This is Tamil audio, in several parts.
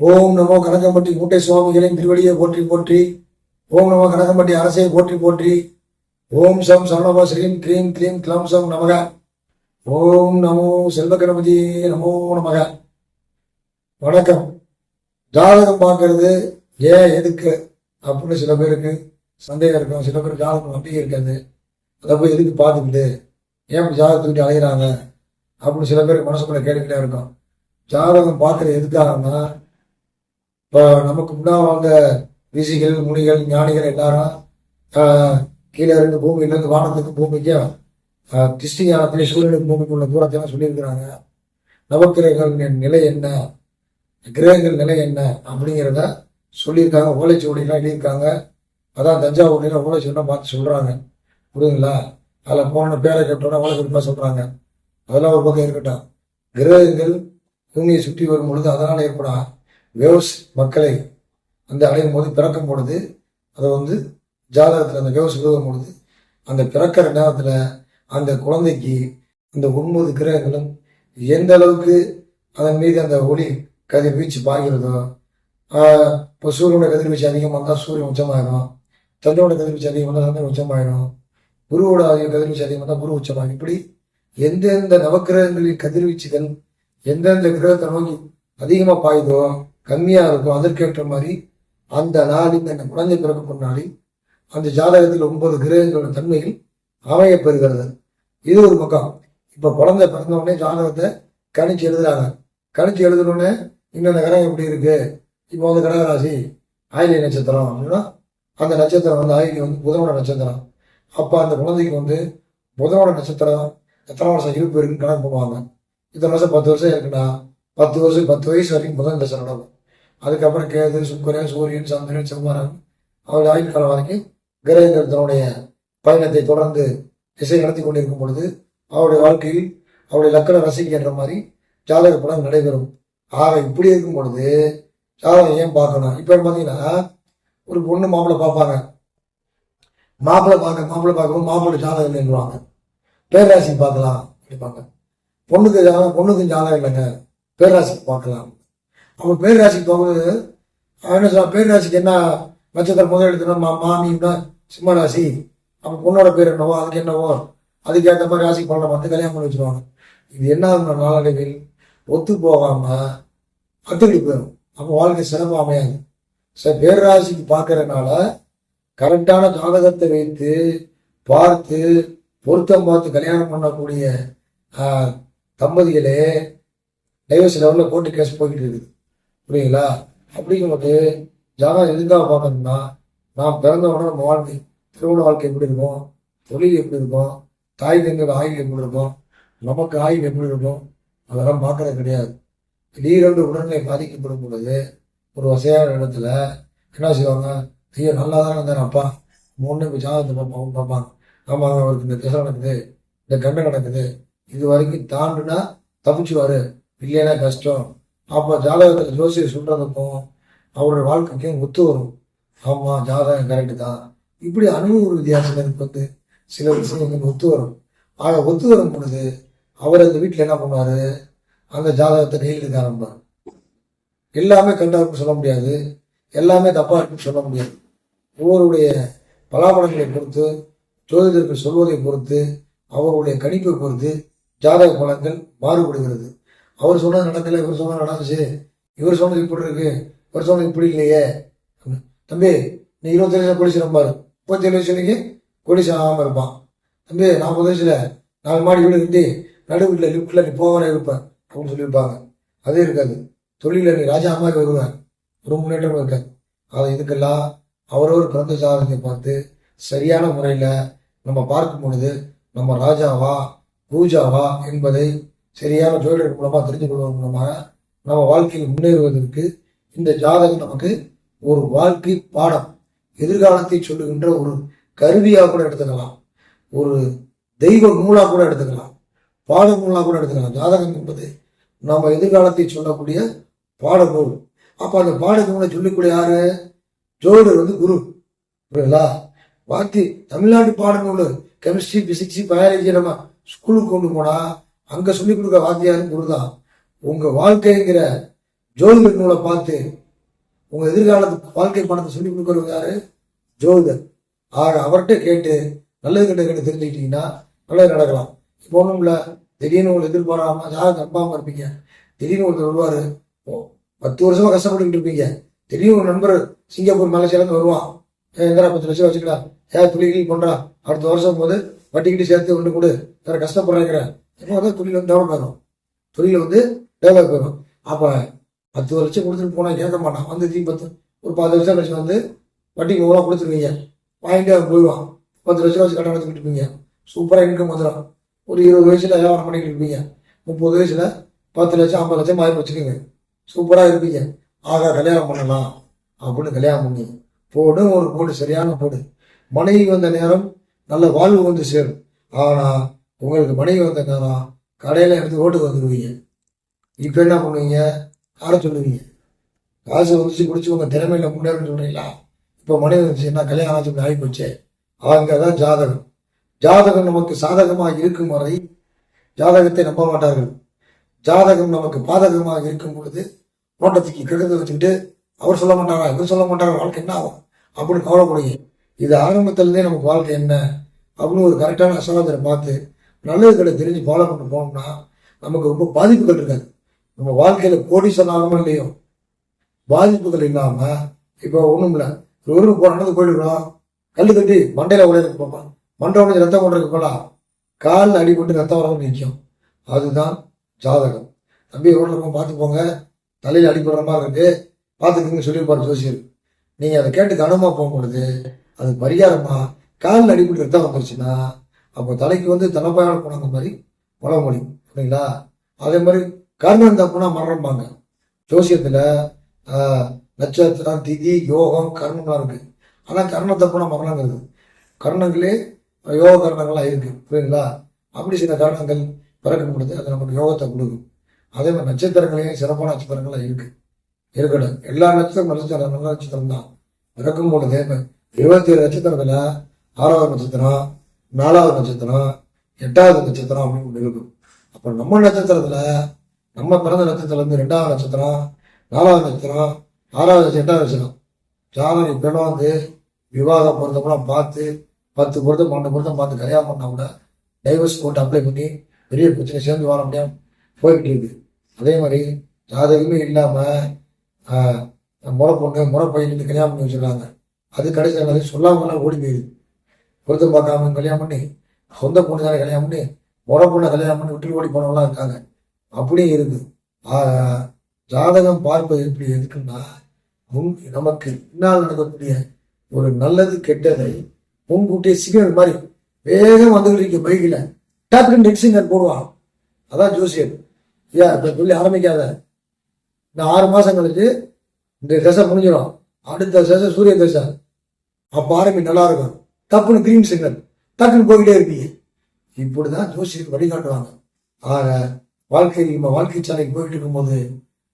ஓம் நமோ கனகம்பட்டி மூட்டை சுவாமிகளின் திருவடியை போற்றி போற்றி. ஓம் நமோ கனகம்பட்டி அரசை போற்றி போற்றி. ஓம் சம் சரணபா ஸ்ரீம் க்ரீம் க்ரீம் கிளம் சம் நமக. ஓம் நமோ செல்வ கணபதி நமோ நமக. வணக்கம். ஜாதகம் பார்க்கறது ஏன் எதுக்கு அப்படின்னு சில பேருக்கு சந்தேகம் இருக்கும். சில பேர் ஜாதகம் நம்பிக்கை இருக்காது. அதை போய் எதுக்கு பார்த்துக்கிட்டு ஏன் இப்படி ஜாதகத்துக்கிட்டு அலைகிறாங்க அப்படின்னு சில பேருக்கு மனசுக்குள்ள கேட்டுக்கிட்டே இருக்கும். ஜாதகம் பார்க்கறது எதுக்காகன்னா இப்போ நமக்கு முன்னால் வாழ்ந்த ரிஷிகள் முனிகள் ஞானிகள் எல்லாரும் கீழே இருந்து பூமியிலேருந்து வானத்துக்கு பூமிக்கும் கிறிஸ்டி திருஷ்டி ஞானத்திலே சூரியனுக்கு பூமிக்கு உள்ள தூரத்தெல்லாம் சொல்லியிருக்கிறாங்க. நவக்கிரகங்களின் நிலை என்ன? கிரகங்கள் நிலை என்ன? அப்படிங்கிறத சொல்லியிருக்காங்க. ஓலைச்சுவடிலாம் எழுதியிருக்காங்க. அதான் தஞ்சாவூர்ல ஓலைச்சுவடிலாம் பார்த்து சொல்றாங்க. புரியுதுங்களா? அதில் போன பேரை கேட்டோன்னா ஓலைச்சுவடிப்பா சொல்றாங்க. அதெல்லாம் ஒரு பக்கம் இருக்கட்டும். கிரகங்கள் பூமியை சுற்றி வரும் பொழுது அதனால் ஏற்படும் வேவ்ஸ் மக்களை அந்த அடையும் போது பிறக்கும் பொழுது அதை வந்து ஜாதகத்தில் அந்த வேவ்ஸ் விழுகும் பொழுது அந்த பிறக்கிற நேரத்தில் அந்த குழந்தைக்கு அந்த ஒன்பது கிரகங்களும் எந்த அளவுக்கு அதன் மீது அந்த ஒளி கதிர்வீச்சு பாய்கிறதோ இப்போ சூரியனோட கதிர்வீச்சு அதிகமாக இருந்தால் சூரியன் உச்சமாயிரும் சந்திரனோட கதிர்வீச்சு அதிகமாக இருந்தால் சந்திரன் உச்சமாயிரும் குருவோட கதிர்வீச்சு அதிகமாக இருந்தால் குரு உச்சமாகும் இப்படி எந்தெந்த நவக்கிரகங்களின் கதிர்வீச்சுகள் எந்தெந்த கிரகத்தை நோக்கி அதிகமாக பாயுதோ கம்மியாக இருக்கும் அதற்கேற்ற மாதிரி அந்த நாளில் அந்த குழந்தை பிறக்கும் நாளில் அந்த ஜாதகத்தில் ஒன்பது கிரகங்களோட தன்மையில் அமையப் பெறுகிறது. இது ஒரு பக்கம். இப்போ குழந்தை பிறந்த உடனே ஜாதகத்தை கணிச்சு எழுதுறாங்க. கணிச்சு எழுதுனோடனே இன்னொன்று கிரகம் எப்படி இருக்கு? இப்போ வந்து கடகராசி ஆயிலி நட்சத்திரம் அப்படின்னா அந்த நட்சத்திரம் வந்து ஆயிலி வந்து புதனோட நட்சத்திரம். அப்போ அந்த குழந்தைக்கு வந்து புதனோட நட்சத்திரம் எத்தனை வருஷம் இருப்பு இருக்குன்னு கணக்கு பண்ணுவாங்க. இத்தனை வருஷம் பத்து வருஷம் இருக்குன்னா பத்து வருஷம் பத்து வயசு வரைக்கும் புதன் தசை நடக்கும். அதுக்கப்புறம் கேது சுக்கரன் சூரியன் சந்திரன் செவ்வாரன் அவருடைய ஆயுள் காலம் வரைக்கும் கிரகங்கள் தன்னுடைய பயணத்தை தொடர்ந்து திசை நடத்தி கொண்டிருக்கும் பொழுது அவருடைய வாழ்க்கையில் அவருடைய லக்கண ரசிக்கு என்ற மாதிரி ஜாதக படம் நடைபெறும். ஆக இப்படி இருக்கும் பொழுது ஜாதகம் ஏன் பார்க்கணும்? இப்போ பார்த்தீங்கன்னா ஒரு பொண்ணு மாப்பிள்ளை பார்ப்பாங்க. மாப்பிள்ளை பார்க்க மாப்பிள்ளை பார்க்கும்போது மாப்பிள்ளை ஜாதகம் இல்லைன்னுவாங்க பேராசி பார்க்கலாம் அப்படிப்பாங்க பொண்ணுக்கு ஜாதகம் பொண்ணுக்கும் ஜாதகம் இல்லைங்க. பேராசிக்கு பார்க்கலாம். அவங்க பேரராசிக்கு போகும்போது என்ன சொல்லுவான்? பேராசிக்கு என்ன நட்சத்திரம் முதல் எடுத்துனா மா மாமின்னா சிம்ம ராசி. அப்போ பொண்ணோட பேர் என்னவோ அதுக்கு என்னவோ அதுக்கேற்ற மாதிரி ராசி பலனை பார்த்து கல்யாணம் பண்ணி வச்சிருவாங்க. இது என்ன நாளடைவில் ஒத்து போகாம கத்துக்கிட்டு போயிடும் அப்போ வாழ்க்கை சிறப்பு அமையாது. சரி பேராசிக்கு பார்க்கறதுனால கரெக்டான ஜாதகத்தை வைத்து பார்த்து பொருத்தம் பார்த்து கல்யாணம் பண்ணக்கூடிய தம்பதிகளே டைவர்ஸ் லெவலில் கோர்ட்டு கேஸ் போய்கிட்டு இருக்குது. புரியுங்களா அப்படிங்கும்போது ஜாதகம் எதுக்காக பார்க்கணும்னா நான் பிறந்தவொடனே நம்ம வாழ்க்கை திருமண வாழ்க்கை எப்படி இருக்கும்? தொழில் எப்படி இருக்கும்? தாய் தங்கள் ஆயுள் எப்படி இருக்கும்? நமக்கு ஆயுள் எப்படி இருக்கும்? அதெல்லாம் பார்க்கறது கிடையாது. திடீரென்று உடல்நிலை பாதிக்கப்படும் பொழுது ஒரு வசதியான இடத்துல என்ன செய்வாங்க? ஐயோ நல்லா தான் இருந்தார் அப்பா. மூணு போய் ஜாதகத்தை பார்ப்பாங்க பார்ப்பாங்க. ஆமாங்க அவருக்கு இந்த திசை நடக்குது இந்த கண்டம் நடக்குது இது வரைக்கும் தாண்டுனா தப்பிச்சுவாரு. இல்லைன்னா கஷ்டம். அப்போ ஜாதகத்தில் ஜோசியர் சொல்றதுக்கும் அவருடைய வாழ்க்கைக்கும் ஒத்து வரும். ஆமாம் ஜாதகம் கரெக்டு தான். இப்படி அனுபவ எனக்கு வந்து சில விஷயங்கள் ஒத்து வரும். ஆக ஒத்து வரும் பொழுது அவர் அந்த வீட்டில் என்ன பண்ணுவார்? அந்த ஜாதகத்தை நெயில் எடுக்க ஆரம்பிப்பார். எல்லாமே கண்டா சொல்ல முடியாது. எல்லாமே தப்பாக இருக்குன்னு சொல்ல முடியாது. ஒவ்வொருடைய பலாபலங்களை பொறுத்து ஜோதிடர்கள் சொல்வதை பொறுத்து அவருடைய கணிப்பை பொறுத்து ஜாதக பலங்கள் மாறுபடுகிறது. அவர் சொன்னது நடக்கல இவர் சொன்னது நடந்துச்சு. இவர் சொன்னது இப்படி இருக்கு இவர் சொன்னது இப்படி இல்லையே. தம்பி நீ இருபத்தேழு வயசுல கோடீஸ்வரம் பாரு. முப்பத்தேழு வயசுலக்கு கோடீஸ்வரம் ஆகாம இருப்பான். தம்பி நாற்பது வயசுல நாலு மாடி வீடு கட்டி நடு வீட்டில் லிஃப்ட்டில் நீ போகவே இருப்பேன் அப்படின்னு சொல்லியிருப்பாங்க. அதே இருக்காது. தொழில நீ ராஜா மாதிரி வருவேன் ஒரு முன்னேற்றம் இருக்காது அதை இதுக்கெல்லாம் அவரவர் பிறந்த சாதனத்தை பார்த்து சரியான முறையில் நம்ம பார்க்கும் பொழுது நம்ம ராஜாவா பூஜாவா என்பதை சரியான ஜோதிடர் மூலமாக தெரிஞ்சு கொள்வதன் மூலமாக நம்ம வாழ்க்கையில் முன்னேறுவதற்கு இந்த ஜாதகம் நமக்கு ஒரு வாழ்க்கை பாடம் எதிர்காலத்தை சொல்லுகின்ற ஒரு கருவியாக கூட எடுத்துக்கலாம். ஒரு தெய்வ நூலாக கூட எடுத்துக்கலாம். பாட நூலாக கூட எடுத்துக்கலாம். ஜாதகம் என்பது நம்ம எதிர்காலத்தை சொல்லக்கூடிய பாட நூல். அப்போ அந்த பாட நூலை சொல்லக்கூடிய யாரு? ஜோதிடர் வந்து குரு. புரியுங்களா வாத்தி தமிழ்நாடு பாடநூல் கெமிஸ்ட்ரி பிசிக்ஸ் பயாலஜி நம்ம ஸ்கூலுக்கு கொண்டு போனால் அங்க சொல்லிக் கொடுக்க வாத்தியாரும் குரு தான் உங்க வாழ்க்கைங்கிற ஜோதிடர் நூலை பார்த்து உங்க எதிர்காலத்து வாழ்க்கை பணத்தை சொல்லிக் கொடுக்குறவங்க யாரு? ஜோதிடர். ஆக அவர்கிட்ட கேட்டு நல்லது கிட்ட கேட்டு தெரிஞ்சுக்கிட்டீங்கன்னா நல்லது நடக்கலாம். இப்போ ஒன்றும் இல்லை. திடீர்னு உங்களுக்கு எதிர்பாராம யாரும் நம்பாம இருப்பீங்க. திடீர்னு ஒருத்தர் வருவார். ஓ, பத்து வருஷமா கஷ்டப்பட்டுக்கிட்டு இருப்பீங்க. திடீர்னு ஒரு நண்பர் சிங்கப்பூர் மலேசியாலேருந்து வருவான். எங்கடா பத்து லட்சம் வச்சுக்கலாம் ஏன் துளிகள் பண்ணுறா அடுத்த வருஷம் போது வட்டிக்கிட்டு சேர்த்து ஒன்று கொடு. வேற கஷ்டப்படுறேங்கிற இப்போ வந்து தொழில் வந்து டெவலப் ஆகும் தொழில் வந்து டெவலப் ஆகும் அப்போ பத்து லட்சம் கொடுத்துட்டு போனால் கேட்க மாட்டான். வந்து தீ பத்து ஒரு பத்து வருஷம் கழிச்சு வந்து வட்டிக்கு நூறுரூவா கொடுத்துருவீங்க. வாங்கிட்டு அவன் போயிடுவான். பத்து லட்சம் வச்சு கடன் எடுத்துக்கிட்டு இருப்பீங்க. சூப்பராக இன்கம் வந்துடும் ஒரு இருபது வயசில் வியாபாரம் பண்ணிக்கிட்டு இருப்பீங்க. முப்பது வயசில் பத்து லட்சம் ஐம்பது லட்சம் வாங்கி வச்சுக்கோங்க சூப்பராக இருப்பீங்க. ஆகா கல்யாணம் பண்ணலாம். அப்படின்னு கல்யாணம் பண்ணி போடு ஒரு போடு சரியான போடு. மனைவி வந்த நேரம் நல்ல வாழ்வு வந்து சேரும். ஆனால் உங்களுக்கு மனைவி வந்த நேரம் கடையில எடுத்து ஓட்டு வந்துடுவீங்க இப்போ என்ன பண்ணுவீங்க? ஆட சொல்லுவீங்க. காசு வந்துச்சு குடிச்சு உங்கள் திறமையில் முன்னேறன்னு சொல்கிறீங்களா இப்போ மனைவி வந்துச்சு என்ன கல்யாணம் ஆச்சு ஆகி போச்சு அங்கதான் ஜாதகம். ஜாதகம் நமக்கு சாதகமாக இருக்கும் வரை ஜாதகத்தை நம்ப மாட்டார்கள். ஜாதகம் நமக்கு பாதகமாக இருக்கும் பொழுது ஓட்டத்துக்கு கிடந்து வச்சுக்கிட்டு அவர் சொல்ல மாட்டாரா? இவர் சொல்ல மாட்டாரா? வாழ்க்கை என்ன ஆகும்? அப்படின்னு கவலைப்படுங்க இது ஆரம்பத்துலேருந்தே நமக்கு வாழ்க்கை என்ன? அப்படின்னு ஒரு கரெக்டான அசோதனை பார்த்து நல்லதுகளை தெரிஞ்சு ஃபாலோ பண்ண போனோம்னா நமக்கு ரொம்ப பாதிப்புகள் இருக்காது. நம்ம வாழ்க்கையில் கோடி சொன்னாலுமோ இல்லையோ? பாதிப்புகள் இல்லாமல் இப்போ ஒன்றும் இல்லை. ஒரு ஊருக்கு போனது போயிடுறோம் கல் கட்டி மண்டையில் உடையதுக்கு போகலாம் மண்டை உடஞ்சி ரத்தம் கொண்டிருக்கு போகலாம் காலில் அடிபட்டு ரத்தம் வராமல் நிற்கும். அதுதான் ஜாதகம். தம்பி ரோட்ல இருக்கும் பார்த்து போங்க. தலையில் அடிபடுற மாதிரி இருக்கு. பார்த்துக்குங்க சொல்லியிருப்பார் ஜோசியர். நீங்கள் அதை கேட்டு கனமாக போகும்பொழுது அது பரிகாரமாக காலில் அடிபட்டு ரத்தம் வந்துருச்சுன்னா அப்போ தலைக்கு வந்து தலைப்பாயோட போனாங்க மாதிரி பழமொழி சரிங்களா அதே மாதிரி கர்ணம் தப்புனா மரணம்பாங்க ஜோசியத்தில் நட்சத்திரம் திதி யோகம் கர்ணம்லாம் இருக்குது ஆனால் கர்ண தப்புனா மரணங்கிறது கர்ணங்களே யோக கர்ணங்கள்லாம் இருக்கு புரியுங்களா அப்படி சில கர்ணங்கள் பிறக்கும் பொழுது அது நமக்கு யோகத்தை கொடுக்கும். அதே மாதிரி நட்சத்திரங்களையும் சிறப்பான நட்சத்திரங்கள்லாம் இருக்குது இருக்கணும் எல்லா நட்சத்திரம் நட்சத்திரம் நல்ல நட்சத்திரம் தான். பிறக்கும் பொழுது இருபத்தி ஏழு நட்சத்திரத்தில் ஆறாவது நட்சத்திரம் நாலாவது நட்சத்திரம் எட்டாவது நட்சத்திரம் அப்படின்னு இருக்கும். அப்போ நம்ம நட்சத்திரத்துல நம்ம பிறந்த நட்சத்திரம் வந்து ரெண்டாவது நட்சத்திரம் நாலாவது நட்சத்திரம் ஆறாவது நட்சத்திரம் எட்டாவது நட்சத்திரம். ஜாதகம் இப்பெல்லாம் வந்து விவாகம் பொருத்தம்லாம் பார்த்து பத்து பொருத்தம் பன்னெண்டு பொருத்தம் பார்த்து கல்யாணம் பண்ணால் கூட டைவர்ஸ் போட்டு அப்ளை பண்ணி பெரிய பிரச்சனை சேர்ந்து வாழ முடியாமல் போய்கிட்டு இருக்கு. அதே மாதிரி ஜாதகமே இல்லாமல் முறை பொண்ணு முறை பையன் கல்யாணம் பண்ணி வச்சுருக்காங்க. அது கடைசி அது சொல்லாமலாம் ஓடி போயிடுது பொருத்தம் பார்க்காம கல்யாணம் பண்ணி சொந்த பொண்ணு தானே கல்யாணம் பண்ணி முறை பொண்ணை கல்யாணம் பண்ணி விட்டு ஓடி போனவங்களாம் இருக்காங்க. அப்படியும் இருக்கு. ஜாதகம் பார்ப்பது எப்படி எதுக்குன்னா முன் நமக்கு பின்னால் நடக்கக்கூடிய ஒரு நல்லது கெட்டதை முன்கூட்டியே சிக்னல் மாதிரி வேகம் வந்துகிட்டு இருக்க பைக்கில். டக்குன்னு நெட் சிக்னல் போடுவான். அதான் ஜோசியர். ஏன் இப்போ சொல்லி ஆரம்பிக்காத. இந்த ஆறு மாதம் கழிச்சு இந்த தசை முடிஞ்சிடும். அடுத்த தசை சூரிய தசை. அப்போ ஆரம்பி நல்லா இருக்கும். டப்புன்னு கிரீன் சிக்னல் டக்குன்னு போய்கிட்டே இருப்பீங்க. இப்படிதான் ஜோசியர் வழிகாட்டுவாங்க. ஆக வாழ்க்கை நம்ம வாழ்க்கை சாலைக்கு போயிட்டு இருக்கும்போது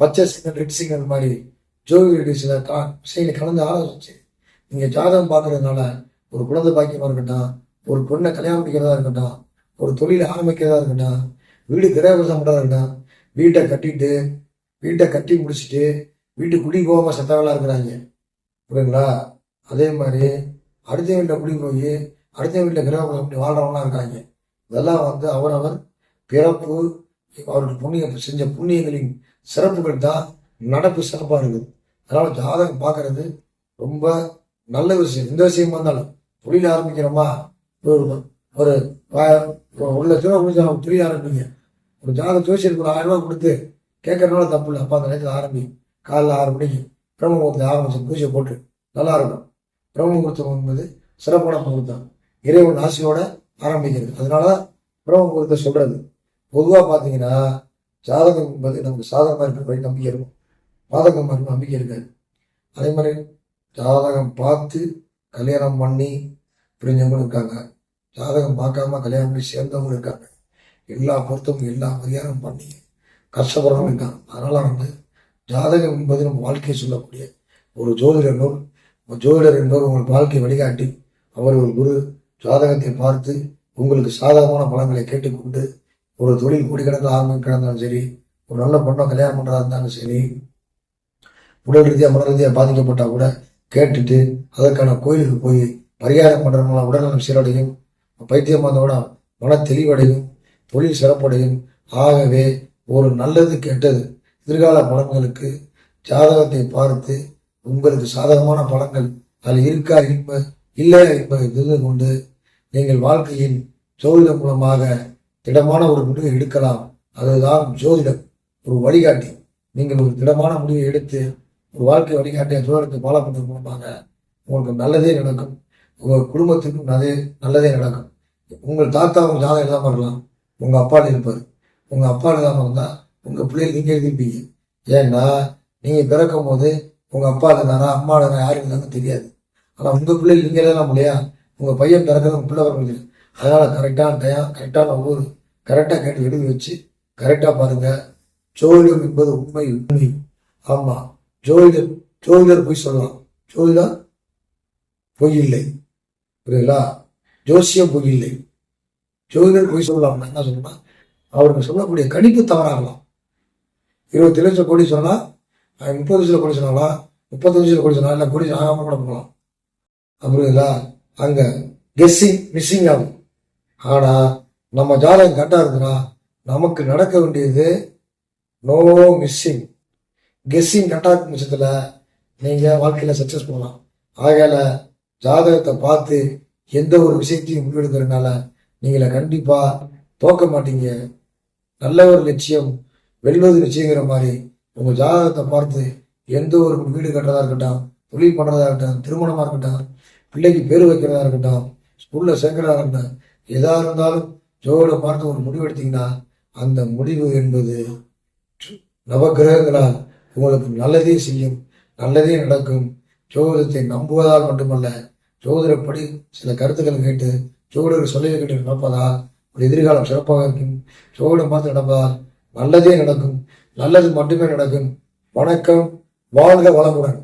பச்சை சிக்னல் ரெட் சிக்னல் மாதிரி ஜோதியுடைய சில கா விஷயங்களை கலந்து ஆலோசிச்சு. நீங்கள் ஜாதகம் பார்க்கறதுனால ஒரு குழந்தை பாக்கியமாக இருக்கட்டும் ஒரு பொண்ணை கல்யாணம் முடிக்கிறதா இருக்கட்டும் ஒரு தொழில் ஆரம்பிக்கிறதா இருக்கட்டும் வீடு கிரகவசம் பண்றதா இருக்கட்டும் வீட்டை கட்டிட்டு வீட்டை கட்டி முடிச்சுட்டு வீட்டு குடி போகாமல் செத்தவெல்லாம் இருக்கிறாங்க. புரியுங்களா அதே மாதிரி அடுத்த வீட்டில் குடி போய் அடுத்த வீட்டில் கிரகவாசம் அப்படி வாழ்கிறவங்களாம் இருக்காங்க. இதெல்லாம் வந்து அவரவர் பிறப்பு அவருக்கு புண்ணியம் செஞ்ச புண்ணியங்களின் சிறப்புகள் தான் நடப்பு சிறப்பாக இருக்குது. அதனால் ஜாதகம் பார்க்கறது ரொம்ப நல்ல விஷயம். எந்த விஷயமா இருந்தாலும் தொழில் ஆரம்பிக்கிறோமா? ஒரு ஒரு ஒரு லட்ச ரூபா கொடுத்து தொழில் ஆரம்பிங்க. ஒரு ஜாதக ஜோசியருக்கு ஒரு ஆயிரம் ரூபாய் கொடுத்து கேட்கறதுனால தப்பு இல்லை. அப்போ அந்த நேரத்தில் ஆரம்பி காலைல ஆறு மணிக்கு பிரம்ம முகூர்த்தம் ஆரம்பிச்சு பூஜை போட்டு நல்லா இருக்கும் பிரம்ம முகூர்த்தம் என்பது சிறப்பான முகூர்த்தம். இறைவன் ஆசையோட ஆரம்பிக்கிறது. அதனால பிரம்ம முகூர்த்தம் சொல்கிறது பொதுவாக பார்த்தீங்கன்னா ஜாதகம் என்பது நமக்கு சாதகமாக இருக்கிற நம்பிக்கை இருக்கும். பாதகமாக இருக்கும் நம்பிக்கை இருக்காது. அதே மாதிரி ஜாதகம் பார்த்து கல்யாணம் பண்ணி பிரிஞ்சவங்களும் இருக்காங்க. ஜாதகம் பார்க்காம கல்யாணம் பண்ணி சேர்ந்தவங்களும் இருக்காங்க. எல்லா பொருத்தமும் எல்லா பரிகாரம் பண்ணி கஷ்டப்படுறவங்களும் இருக்காங்க. அதனால் வந்து ஜாதகம் என்பது நம்ம வாழ்க்கையை சொல்லக்கூடிய ஒரு ஜோதிடர் நூல். ஒரு ஜோதிடர் என்பவர் உங்கள் வாழ்க்கை வழிகாட்டி அவர் ஒரு குரு ஜாதகத்தை பார்த்து உங்களுக்கு சாதகமான பலன்களை கேட்டுக்கொண்டு ஒரு தொழில் கோடிக்கணக்கில் ஆரம்பிக்கிறதா இருந்தாலும் சரி ஒரு நல்ல பொண்ணை கல்யாணம் பண்ணுறதா இருந்தாலும் சரி உடல் ரீதியாக மன ரீதியாக பாதிக்கப்பட்டால் கூட கேட்டுட்டு அதற்கான கோயிலுக்கு போய் பரிகாரம் பண்ணுறவங்களாம் உடல்நலம் சீரடையும் பைத்தியம் வந்தோட மன தெளிவடையும் தொழில் சிறப்படையும். ஆகவே ஒரு நல்லது கெட்டது எதிர்கால பலன்களுக்கு ஜாதகத்தை பார்த்து உங்களுக்கு சாதகமான பலன்கள் அதில் இருக்கா என்ப இல்லை என்பதை தெரிந்து கொண்டு நீங்கள் வாழ்க்கையின் ஜோதிடம் மூலமாக திடமான ஒரு முடிவை எடுக்கலாம். அதுதான் ஜோதிடம். ஒரு வழிகாட்டி. நீங்கள் ஒரு திடமான முடிவை எடுத்து ஒரு வாழ்க்கை வழிகாட்டிய ஜோதிடத்தை ஃபாலோ பண்ணுறது மூலமாக உங்களுக்கு நல்லதே நடக்கும். உங்கள் குடும்பத்துக்கும் நல்லதே நல்லதே நடக்கும். உங்கள் தாத்தா உங்கள் ஜாதகம் எழுதாமல் இருக்கலாம். உங்கள் அப்பா இருப்பார். உங்கள் அப்பா எழுதாமல் இருந்தால் உங்கள் பிள்ளைகள் நீங்கள் எழுதிப்பீங்க ஏன்னா நீங்கள் பிறக்கும் போது உங்கள் அப்பா இருந்தாரா அம்மா இருந்தாரா யார் இருந்தாலும் தெரியாது. ஆனால் உங்கள் பிள்ளைகள் நீங்கள் எழுதலாம் இல்லையா? உங்கள் பையன் பிறக்கிறது உங்கள் பிள்ளை பிறகு அதனால் கரெக்டான டயம் கரெக்டான ஊர் கரெக்டாக கேட்டு எழுதி வச்சு கரெக்டாக பாருங்கள் ஜோதிடம் என்பது உண்மை உண்மை. ஆமாம் ஜோதிடர் ஜோதிடர் பொய் சொல்லலாம். ஜோதிடம் பொய் இல்லை. புரியுங்களா ஜோசியம் பொய் இல்லை. ஜோதிடர் பொய் சொல்லலாம். என்ன சொல்லணும்னா அவருக்கு சொல்லக்கூடிய கணிப்பு தவறாகலாம் இருபத்தி லட்சம் கோடி சொன்னால் முப்பது வயசில் கோடி சொன்னாங்களா முப்பத்தஞ்சு வயசில் கோடி சொன்னா இல்லை கோடி ஆகாம கூட போகலாம். புரியுதுங்களா அங்கே கெஸ்ஸிங் மிஸ்ஸிங் ஆகும். ஆனால் நம்ம ஜாதகம் கரெக்டாக இருக்குன்னா நமக்கு நடக்க வேண்டியது நோ மிஸ்ஸிங் கெஸ்ஸிங் கரெக்டாக இருக்கும் பட்சத்தில் நீங்கள் வாழ்க்கையில் சக்ஸஸ் பண்ணலாம் ஆகையில் ஜாதகத்தை பார்த்து எந்த ஒரு விஷயத்தையும் முடிவெடுக்கிறதுனால நீங்கள கண்டிப்பாக தோக்க மாட்டீங்க. நல்ல ஒரு லட்சியம் வெல்வது நிச்சயங்கிற மாதிரி உங்கள் ஜாதகத்தை பார்த்து எந்த ஒரு வீடு கட்டுறதா இருக்கட்டும் தொழில் பண்ணுறதா இருக்கட்டும் திருமணமாக இருக்கட்டும் பிள்ளைக்கு பேர் வைக்கிறதா இருக்கட்டும் ஸ்கூலில் சேர்க்கிறதா இருக்கட்டும் எதா இருந்தாலும் ஜோட பார்த்து ஒரு முடிவு எடுத்தீங்கன்னா அந்த முடிவு என்பது நவகிரகங்களால் உங்களுக்கு நல்லதே செய்யும் நல்லதே நடக்கும். ஜோதிடத்தை நம்புவதால் மட்டுமல்ல ஜோதிடப்படி சில கருத்துக்கள் கேட்டு ஜோடர் சொல்லிய கேட்டு நடப்பதால் ஒரு எதிர்காலம் சிறப்பாக இருக்கும். ஜோதிடம் பார்த்து நடப்பதால் நல்லதே நடக்கும். நல்லது மட்டுமே நடக்கும். வணக்கம். வாழ்க வளமுடன்.